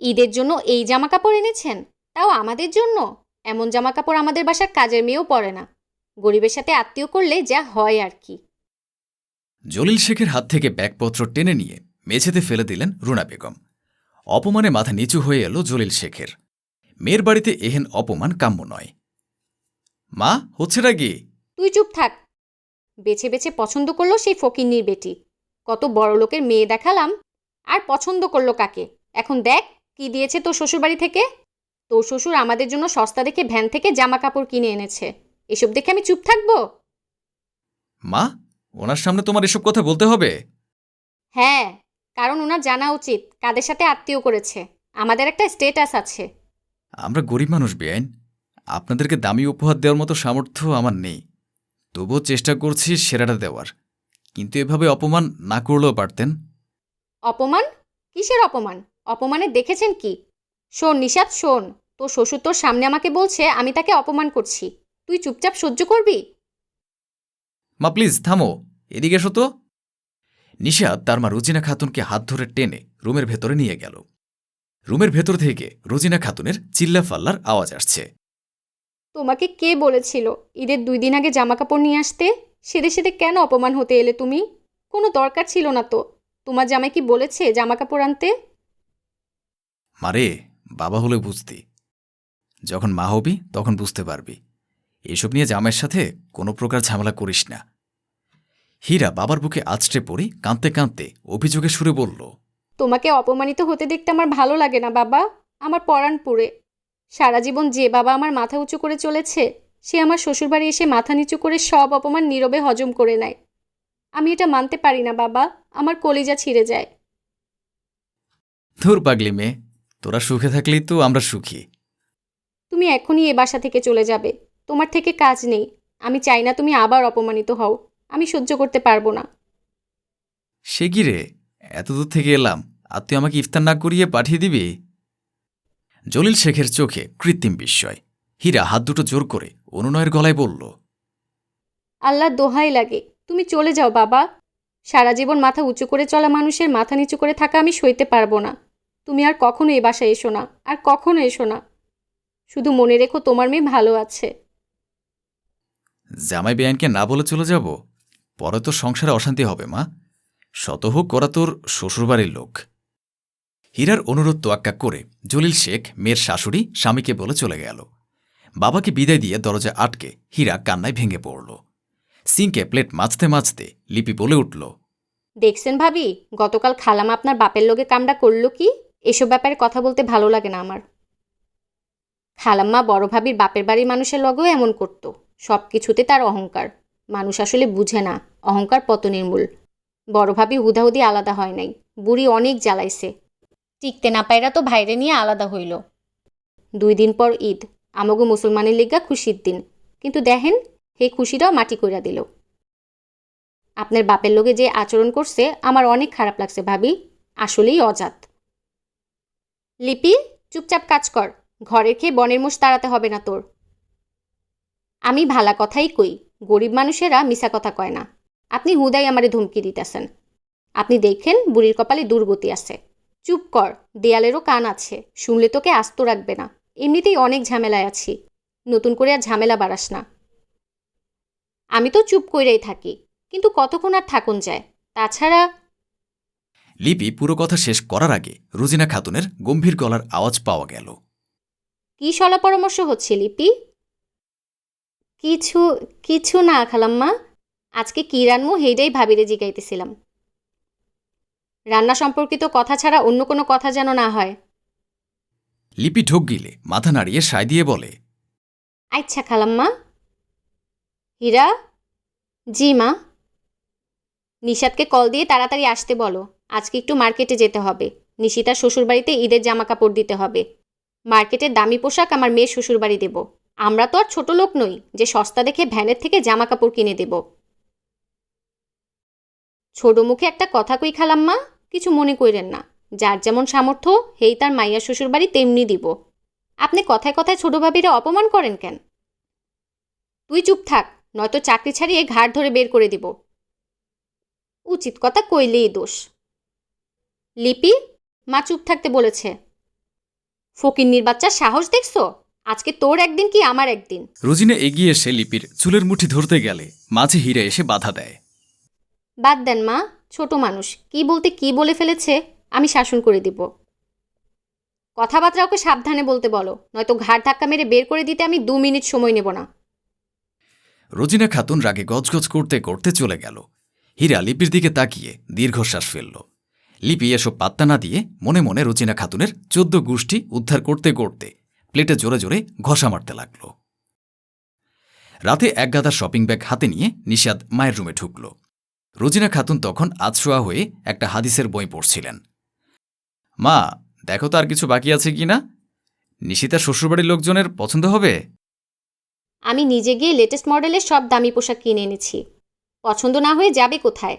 ঈদের জন্য এই জামা কাপড় এনেছেন? তাও আমাদের জন্য? এমন জামা কাপড় আমাদের বাসার কাজের মেয়েও পরে না। গরিবের সাথে আত্মীয় করলে যা হয় আর কি। জলিল শেখের হাত থেকে ব্যাগপত্র টেনে নিয়ে মেঝেতে ফেলে দিলেন রুনা বেগম। অপমানে মাথা নিচু হয়ে এলো জলিল শেখের। মেয়ের বাড়িতে এহেন অপমান কাম্য নয়। মা হচ্ছেটা কি? তুই চুপ থাক। বেছে বেছে পছন্দ করল সেই ফকিন্নির বেটি। কত বড় লোকের মেয়ে দেখালাম আর পছন্দ করল কাকে? এখন দেখ কি দিয়েছে তোর শ্বশুরবাড়ি থেকে? তোর শ্বশুর আমাদের জন্য সস্তা দেখে ভ্যান থেকে জামা কাপড় কিনে এনেছে। এসব দেখে আমি চুপ থাকব? মা ওনার সামনে তোমার এসব কথা বলতে হবে? হ্যাঁ কারণ ওনার জানা উচিত কাদের সাথে আত্মীয় করেছে। আমাদের একটা স্টেটাস আছে। আমরা গরিব মানুষ বেআইন। আপনাদেরকে দামি উপহার দেওয়ার মতো সামর্থ্য আমার নেই। তবুও চেষ্টা করছি সেরাটা দেওয়ার। কিন্তু এভাবে অপমান না করলেও পারতেন। অপমান? কিসের অপমান? অপমানে দেখেছেন কি? শোন নিষাদ শোন। তোর শ্বশুর তোর সামনে আমাকে বলছে আমি তাকে অপমান করছি। তুই চুপচাপ সহ্য করবি? মা প্লিজ থামো। এদিকে এসো তো। নিশাদ তার মা রুজিনা খাতুনকে হাত ধরে টেনে রুমের ভেতরে নিয়ে গেল। রুমের ভেতর থেকে রুজিনা খাতুনের চিল্লাফাল্লার আওয়াজ আসছে। তোমাকে কে বলেছিল ঈদের দুই দিন আগে জামা কাপড় নিয়ে আসতে? সেদে সেদে কেন অপমান হতে এলে তুমি? কোনো দরকার ছিল না তো। তোমার জামাই কি বলেছে জামা কাপড় আনতে? মারে বাবা হলে বুঝতি। যখন মা হবি তখন বুঝতে পারবি। এসব নিয়ে জামের সাথে কোনো প্রকার ঝামেলা করিস না। হীরা বাবার বুকে আছড়ে পড়ে কাঁদতে কাঁদতে অভিযোগে সুরে বলল তোমাকে অপমানিত হতে দেখতে আমার ভালো লাগে না বাবা। আমার পরাণ পুড়ে সারা জীবন যে বাবা আমার মাথা উঁচু করে চলেছে সে আমার শ্বশুরবাড়ি এসে মাথা নিচু করে সব অপমান নীরবে হজম করে নেয়। আমি এটা মানতে পারি না বাবা। আমার কলিজা ছিঁড়ে যায়। ধুর পাগলি মেয়ে তোরা সুখে থাকলেই তো আমরা সুখী। তুমি এখনই এ বাসা থেকে চলে যাবে। তোমার থেকে কাজ নেই। আমি চাই না তুমি আবার অপমানিত হও। আমি সহ্য করতে পারব না। সে কি রে? এত দূর থেকে এলাম। আর তুই আমাকে ইফতার না করিয়ে পাঠিয়ে দিবি? জলিল শেখের চোখে কৃত্রিম বিস্ময়। হীরা হাত দুটো জোর করে অনুনয়ের গলায় বলল আল্লাহ দোহাই লাগে। তুমি চলে যাও বাবা। সারা জীবন মাথা উঁচু করে চলা মানুষের মাথা নিচু করে থাকা আমি সইতে পারব না। তুমি আর কখনো এ বাসায় এসো না আর কখনো এসো না। শুধু মনে রেখো তোমার মেয়ে ভালো আছে। জামাই বেআইনকে না বলে চলে যাব? পরে তো সংসারে অশান্তি হবে মা। শত হোক করা তোর শ্বশুরবাড়ির লোক। হীরার অনুরোধ তোয়াক্কা করে জলিল শেখ মেয়ের শাশুড়ি স্বামীকে বলে চলে গেল। বাবাকে বিদায় দিয়ে দরজা আটকে হীরা কান্নায় ভেঙে পড়ল। সিংকে প্লেট মাজতে মাজতে লিপি বলে উঠল দেখছেন ভাবি গতকাল খালাম আপনার বাপের লোকে কামটা করল কি? এসব ব্যাপারে কথা বলতে ভালো লাগে না আমার। খালাম্মা বড় ভাবির বাপের বাড়ির মানুষের লগেও এমন করতো। সব কিছুতে তার অহংকার। মানুষ আসলে বুঝে না, অহংকার পতনের মূল। বড় ভাবি হুদাহুদি আলাদা হয় নাই, বুড়ি অনেক জ্বালাইছে। টিকতে না পায়রা তো ভাইরে নিয়ে আলাদা হইল। দুই দিন পর ঈদ, আমগো মুসলমানের লিগা খুশির দিন। কিন্তু দেখেন, সেই খুশিটাও মাটি কইরা দিল। আপনার বাপের লোকে যে আচরণ করছে, আমার অনেক খারাপ লাগছে ভাবি, আসলেই অজাত। লিপি, চুপচাপ কাজ কর। ঘরে খেয়ে বনের মোষ তাড়াতে হবে না তোর। আমি ভালা কথাই কই, গরিব মানুষেরা মিশা কথা কয় না। আপনি হুদাই আমারে ধমকি দিতেছেন। আপনি দেখেন বুড়ির কপালে দুর্গতি আছে। চুপ কর, দেয়ালেরও কান আছে, শুনলে তোকে আস্ত রাখবে না। এমনিতেই অনেক ঝামেলায় আছি। নতুন করে আর ঝামেলা বাড়াস না। আমি তো চুপ কইরাই থাকি, কিন্তু কতক্ষণ আর থাকুন যায়? তাছাড়া লিপি পুরো কথা শেষ করার আগে রুজিনা খাতুনের গম্ভীর গলার আওয়াজ পাওয়া গেল। কি সলা পরামর্শ হচ্ছে লিপি? কিছু কিছু না খালাম্মা। আজকে কি রানমু হেইটাই ভাবিরে জিগাইতেছিলাম। রান্না সম্পর্কিত কথা ছাড়া অন্য কোনো কথা যেন না হয়। লিপি ঢোক গিলে মাথা নাড়িয়ে সায় দিয়ে বলে আচ্ছা খালাম্মা। হীরা? জি মা। নিষাদকে কল দিয়ে তাড়াতাড়ি আসতে বলো। আজকে একটু মার্কেটে যেতে হবে। নিশিতার শ্বশুরবাড়িতে ঈদের জামা কাপড় দিতে হবে। মার্কেটের দামি পোশাক আমার মেয়ের শ্বশুরবাড়ি দেব। আমরা তো আর ছোট লোক নই, যে সস্তা দেখে ভ্যানের থেকে জামা কাপড় কিনে দেব। ছোট মুখে একটা কথা কই খালাম্মা কিছু মনে কইরেন না। যার যেমন সামর্থ্য, হেই তার মাইয়া শ্বশুরবাড়ি তেমনি দিব। আপনি কথায় কথায় ছোট ভাবিরা অপমান করেন কেন? তুই চুপ থাক, নয়তো চাকরি ছাড়িয়ে ঘাড় ধরে বের করে দিব। উচিত কথা কইলেই দোষ। লিপি মা চুপ থাকতে বলেছে। ফকিন্নির বাচ্চার সাহস দেখছ? আজকে তোর একদিন কি আমার একদিন? রোজিনা এগিয়ে এসে লিপির চুলের মুঠি ধরতে গেলে মাঝে হীরা এসে বাধা দেয়। বাদ দেন মা ছোট মানুষ কি বলতে কি বলে ফেলেছে আমি শাসন করে দিব। কথাবার্তা ওকে সাবধানে বলতে বলো নয়তো ঘাড় ধাক্কা মেরে বের করে দিতে আমি দু মিনিট সময় নেব না। রোজিনা খাতুন রাগে গজগজ করতে করতে চলে গেল। হীরা লিপির দিকে তাকিয়ে দীর্ঘশ্বাস ফেলল। লিপি এসব পাত্তা না দিয়ে মনে মনে রোজিনা খাতুনের চোদ্দ গোষ্ঠী উদ্ধার করতে করতে প্লেটে জোরে জোরে ঘষা মারতে লাগল। রাতে এক গাদা শপিং ব্যাগ হাতে নিয়ে নিষাদ মায়ের রুমে ঢুকল। রোজিনা খাতুন তখন আজশোয়া হয়ে একটা হাদিসের বই পড়ছিলেন। মা দেখো তো আর কিছু বাকি আছে কি না? নিশিতার শ্বশুরবাড়ির লোকজনের পছন্দ হবে? আমি নিজে গিয়ে লেটেস্ট মডেলের সব দামি পোশাক কিনে এনেছি। পছন্দ না হয়ে যাবে কোথায়?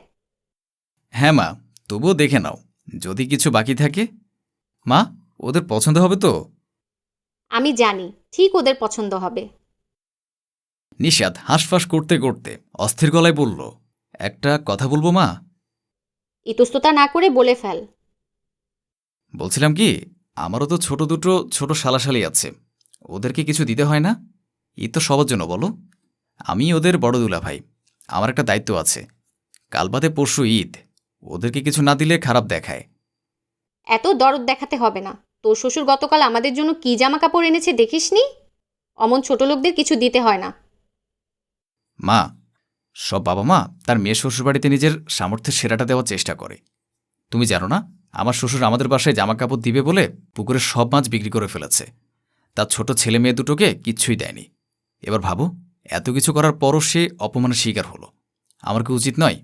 হ্যাঁ মা তবুও দেখে নাও যদি কিছু বাকি থাকে। মা ওদের পছন্দ হবে তো? আমি জানি ঠিক ওদের পছন্দ হবে। নিষাদ হাঁসফাঁস করতে করতে অস্থির গলায় বলল একটা কথা বলব মা? ইতস্ততা না করে বলে ফেল। বলছিলাম কি আমারও তো ছোট দুটো ছোট শালাশালি আছে। ওদেরকে কিছু দিতে হয় না? ঈদ তো সবার জন্য বলো। আমি ওদের বড় দুলা ভাই আমার একটা দায়িত্ব আছে। কাল বাদে পরশু ঈদ। ওদেরকে কিছু না দিলে খারাপ দেখায়। এত দরদ দেখাতে হবে না। তোর শ্বশুর গতকাল আমাদের জন্য কি জামা কাপড় এনেছে দেখিসনি? অমন ছোট লোকদের কিছু দিতে হয় না। মা সব বাবা মা তার মেয়ে শ্বশুরবাড়িতে নিজের সামর্থ্যের সেরাটা দেওয়ার চেষ্টা করে। তুমি জানো না আমার শ্বশুর আমাদের বাসায় জামা কাপড় দিবে বলে পুকুরের সব মাছ বিক্রি করে ফেলেছে। তার ছোট ছেলে মেয়ে দুটোকে কিচ্ছুই দেয়নি। এবার ভাবো এত কিছু করার পরও সে অপমানের শিকার হলো। আমার কি উচিত নয়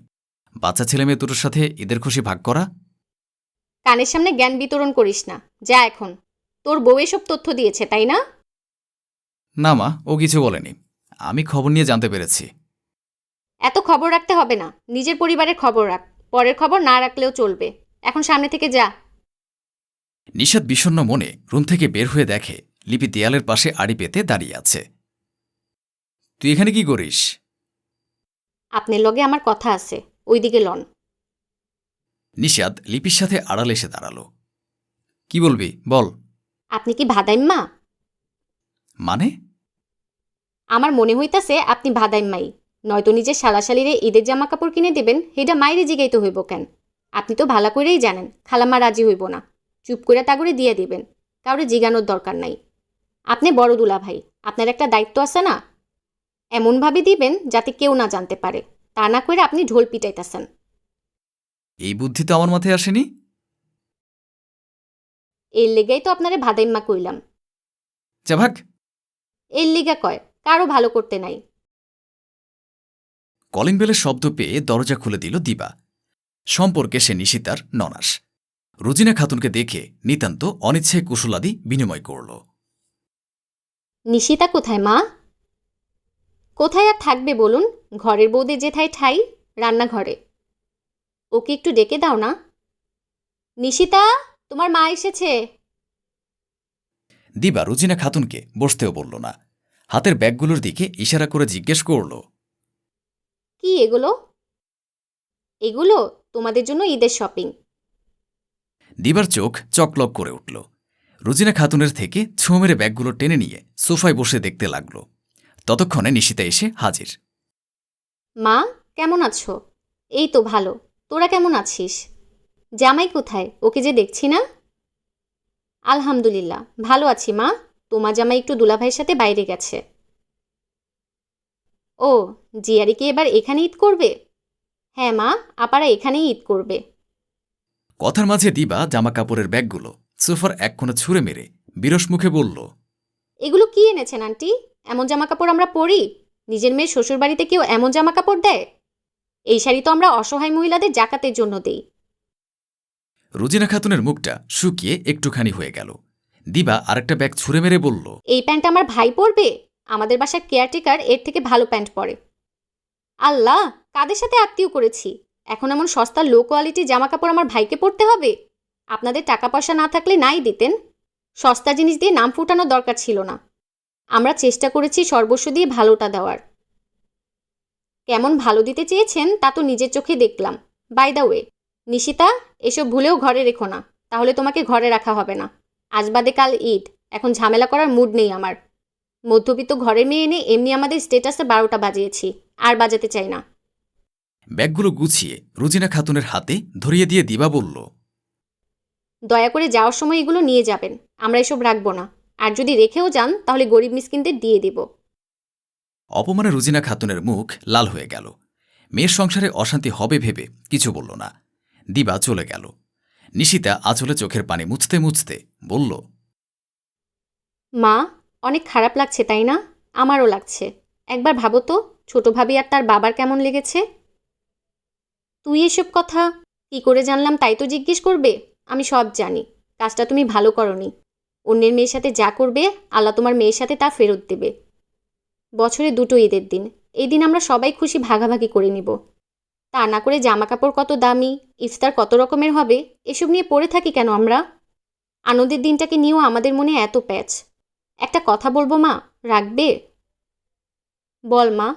বাচ্চা ছেলে মেয়ে দুটোর সাথে ঈদের খুশি ভাগ করা? কানের সামনে জ্ঞান বিতরণ করিস না। যা এখন। তোর বউ এসব তথ্য দিয়েছে তাই না? না মা ও কিছু বলেনি। আমি খবর নিয়ে জানতে পেরেছি। এত খবর রাখতে হবে না। নিজের পরিবারের খবর রাখ। পরের খবর না রাখলেও চলবে। এখন সামনে থেকে যা। নিষাদ বিষণ্ণ মনে রুম থেকে বের হয়ে দেখে লিপি দেয়ালের পাশে আড়ি পেতে দাঁড়িয়ে আছে। তুই এখানে কি করিস? আপনার লগে আমার কথা আছে। ওইদিকে লন। নিষাদ লিপির সাথে আড়াল এসে দাঁড়াল। কি বলবি? বল। আপনি কি ভাদাইম্মা? মানে? আমার মনে হইতাছে আপনি ভাদাইম্মাই। নয়তো নিজের শালাশালিরে ঈদের জামা কাপড় কিনে দেবেন হেডা মাইরে জিগাইতে হইব কেন? আপনি তো ভালো করেই জানেন খালাম্মা রাজি হইব না। চুপ করে তাগরে দিয়ে দিবেন কাউরে জিগানোর দরকার নাই। আপনি বড় দুলা ভাই আপনার একটা দায়িত্ব আছে না? এমনভাবে দিবেন যাতে কেউ না জানতে পারে। তা না করে আপনি ঢোল পিটাইতেছেন। এই বুদ্ধি তো আমার মাথায় আসেনি। এর লেগাই তো আপনারে ভাদাইম্মা কইলাম। যা ভাগ। এর লিগা কয় কারও ভালো করতে নাই। কলিং বেলের শব্দ পেয়ে দরজা খুলে দিল দিবা। সম্পর্কে সে নিশিতার ননাস। রুজিনা খাতুনকে দেখে নিতান্ত অনিচ্ছায় কুশলাদি বিনিময় করল। নিশিতা কোথায় মা? কোথায় আর থাকবে বলুন? ঘরের বৌদের যেথায় ঠাই রান্নাঘরে। ওকে একটু ডেকে দাও না। নিশিতা তোমার মা এসেছে। দিবা রুজিনা খাতুনকে বসতেও বলল না। হাতের ব্যাগগুলোর দিকে ইশারা করে জিজ্ঞেস করল। কি এগুলো? এগুলো তোমাদের জন্য ঈদের শপিং। দিবার চোখ চকলক করে উঠল। রুজিনা খাতুনের থেকে ছোঁ মেরে ব্যাগগুলো টেনে নিয়ে সোফায় বসে দেখতে লাগল। ততক্ষণে নিশিতা এসে হাজির। মা কেমন আছো? এই তো ভালো। তোরা কেমন আছিস? জামাই কোথায়? ওকে যে দেখছি না? আলহামদুলিল্লাহ ভালো আছি মা। তোমার জামাই একটু দুলাভাইয়ের সাথে বাইরে গেছে। ও জিয়ারি কি এবার এখানে ঈদ করবে? হ্যাঁ মা আপারা এখানেই ঈদ করবে। কথার মাঝে দিবা জামা কাপড়ের ব্যাগগুলো। সোফার এক কোণে ছুঁড়ে মেরে বিরস মুখে বলল এগুলো কি এনেছেন আন্টি? এমন জামা কাপড় আমরা পরি? নিজের মেয়ের শ্বশুর বাড়িতে কেউ এমন জামা কাপড় দেয়? এই শাড়ি তো আমরা অসহায় মহিলাদের জাকাতের জন্য দেই। রুজিনা খাতুনের মুখটা শুকিয়ে একটুখানি হয়ে গেল। দিবা আরেকটা ব্যাগ ছুঁড়ে মেরে বলল এই প্যান্ট আমার ভাই পরবে? আমাদের বাসার কেয়ারটেকার এর থেকে ভালো প্যান্ট পরে। আল্লাহ কাদের সাথে আত্মীয় করেছি? এখন এমন সস্তা লো কোয়ালিটি জামা কাপড় আমার ভাইকে পরতে হবে? আপনাদের টাকা পয়সা না থাকলে নাই দিতেন? সস্তা জিনিস দিয়ে নাম ফুটানোর দরকার ছিল না। আমরা চেষ্টা করেছি সর্বস্ব দিয়ে ভালোটা দেওয়ার। কেমন ভালো দিতে চেয়েছেন তা তো নিজের চোখে দেখলাম। বাই দ্য ওয়ে নিশিতা এসব ভুলেও ঘরে রেখো না তাহলে তোমাকে ঘরে রাখা হবে না। আজ বাদে কাল ঈদ এখন ঝামেলা করার মুড নেই আমার। মধ্যবিত্ত ঘরের মেয়ে এনে এমনি আমাদের স্টেটাসে বারোটা বাজিয়েছি আর বাজাতে চাই না। ব্যাগগুলো গুছিয়ে রুজিনা খাতুনের হাতে ধরিয়ে দিয়ে দিবা বলল দয়া করে যাওয়ার সময় এগুলো নিয়ে যাবেন আমরা এসব রাখব না। আর যদি রেখেও যান তাহলে গরিব মিসকিনদের দিয়ে দেব। অপমানে রুজিনা খাতুনের মুখ লাল হয়ে গেল। মেয়ের সংসারে অশান্তি হবে ভেবে কিছু বলল না। দিবা চলে গেল। নিশিতা আঁচলে চোখের পানি মুছতে মুছতে বলল মা অনেক খারাপ লাগছে তাই না? আমারও লাগছে। একবার ভাবো তো ছোট ভাবি আর তার বাবার কেমন লেগেছে? তুই এসব কথা কি করে জানলাম তাই তো জিজ্ঞেস করবে? আমি সব জানি। কাজটা তুমি ভালো করনি। অন্যের মেয়ের সাথে যা করবে, আল্লাহ তোমার মেয়ের সাথে তা ফেরত দেবে। বছরে দুটো ঈদের দিন। এই দিন আমরা সবাই খুশি ভাগাভাগি করে নিব। তা না করে জামা কাপড় কত দামি, ইফতার কত রকমের হবে, এসব নিয়ে পড়ে থাকি কেন আমরা? আনন্দের দিনটাকে নিয়েও আমাদের মনে এত প্যাচ। একটা কথা বলব মা, রাখবে? বল মা,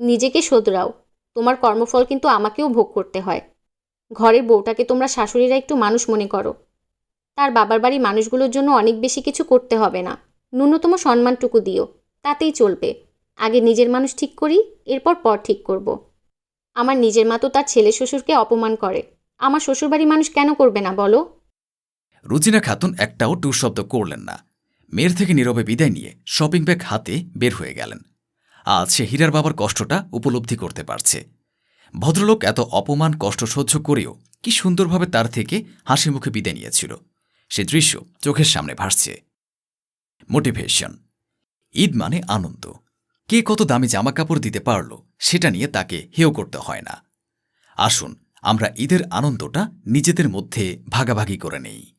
নিজেকে শোধরাও। তোমার কর্মফল কিন্তু আমাকেও ভোগ করতে হয়। ঘরের বউটাকে তোমরা শাশুড়িরা একটু মানুষ মনে করো। তার বাবার বাড়ি মানুষগুলোর জন্য অনেক বেশি কিছু করতে হবে না। ন্যূনতম সম্মানটুকু দিও। তাতেই চলবে। আগে নিজের মানুষ ঠিক করি, এরপর পর ঠিক করব। আমার নিজের মা তো তার ছেলে শ্বশুরকে অপমান করে। আমার শ্বশুরবাড়ি মানুষ কেন করবে না, বলো? রুজিনা খাতুন একটাও টু শব্দ করলেন না। মেয়ের থেকে নীরবে বিদায় নিয়ে শপিং ব্যাগ হাতে বের হয়ে গেলেন। আজ সে হীরার বাবার কষ্টটা উপলব্ধি করতে পারছে। ভদ্রলোক এত অপমান, কষ্ট সহ্য করেও কি সুন্দরভাবে তার থেকে হাসি মুখে বিদায় নিয়েছিল। সে দৃশ্য চোখের সামনে ভাসছে। মোটিভেশন ঈদ মানে আনন্দ। কে কত দামি জামা কাপড় দিতে পারল, সেটা নিয়ে তাকে হেয় করতে হয় না। আসুন, আমরা ঈদের আনন্দটা নিজেদের মধ্যে ভাগাভাগি করে নেই।